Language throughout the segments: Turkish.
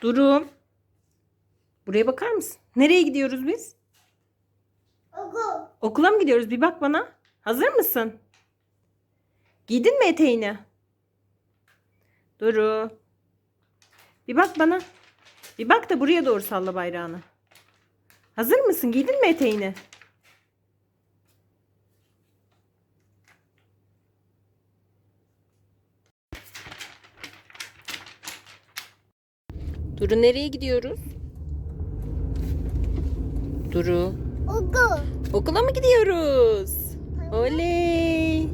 Duru. Buraya bakar mısın? Nereye gidiyoruz biz? Okul. Okula mı gidiyoruz? Bir bak bana. Hazır mısın? Giydin mi eteğini? Duru. Bir bak bana. Bir bak da buraya doğru salla bayrağını. Hazır mısın? Giydin mi eteğini? Duru nereye gidiyoruz? Duru. Okul. Okula mı gidiyoruz? Oley.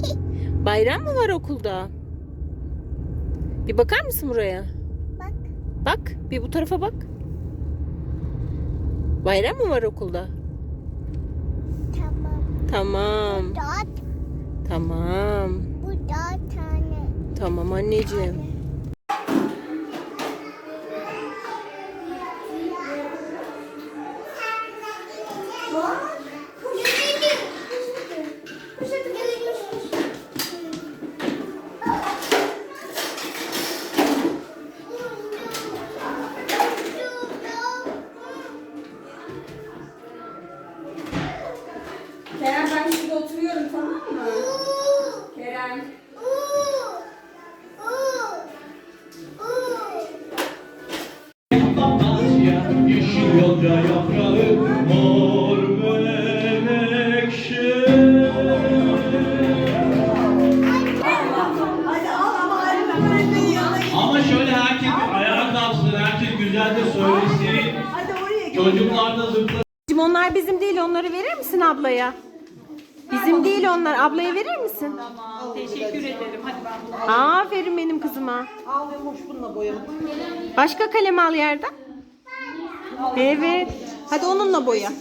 Bayram mı var okulda? Bir bakar mısın buraya? Bak. Bak, bir bu tarafa bak. Bayram mı var okulda? Tamam. Tamam. Dört. Tamam. Bu dört tane. Tamam anneciğim. 什么 Çocuklar da zıplasın. Anneciğim, Onlar bizim değil, onları verir misin ablaya? Bizim değil onlar. Ablaya verir misin? Tamam teşekkür ederim. Hadi ben bunu Aferin benim kızıma. al ve hoş bununla boyayalım. Başka kalem al yerden. Evet. Hadi onunla boya.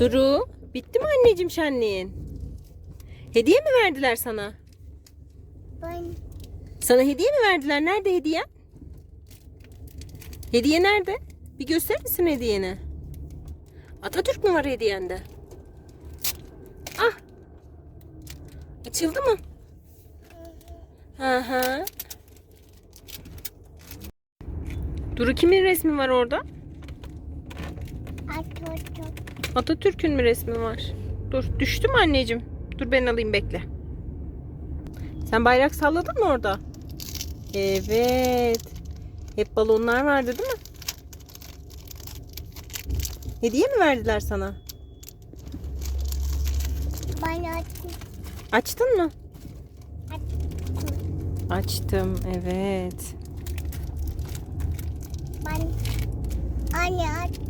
Duru, bitti mi anneciğim şenliğin? Hediye mi verdiler sana? Ben Sana hediye mi verdiler? Nerede hediye? Hediye nerede? Bir gösterir misin hediyeni? Atatürk mü var hediyende? Ah. Açıldı mı? Hı hı. Duru kimin resmi var orada? Atatürk. Atatürk'ün mü resmi var? Dur düştü mü anneciğim? Dur ben alayım bekle. Sen bayrak salladın mı orada? Evet. Hep balonlar vardı değil mi? Hediye mi verdiler sana? Ben açtım. Açtın mı? Açtım evet. Ben anne açtım.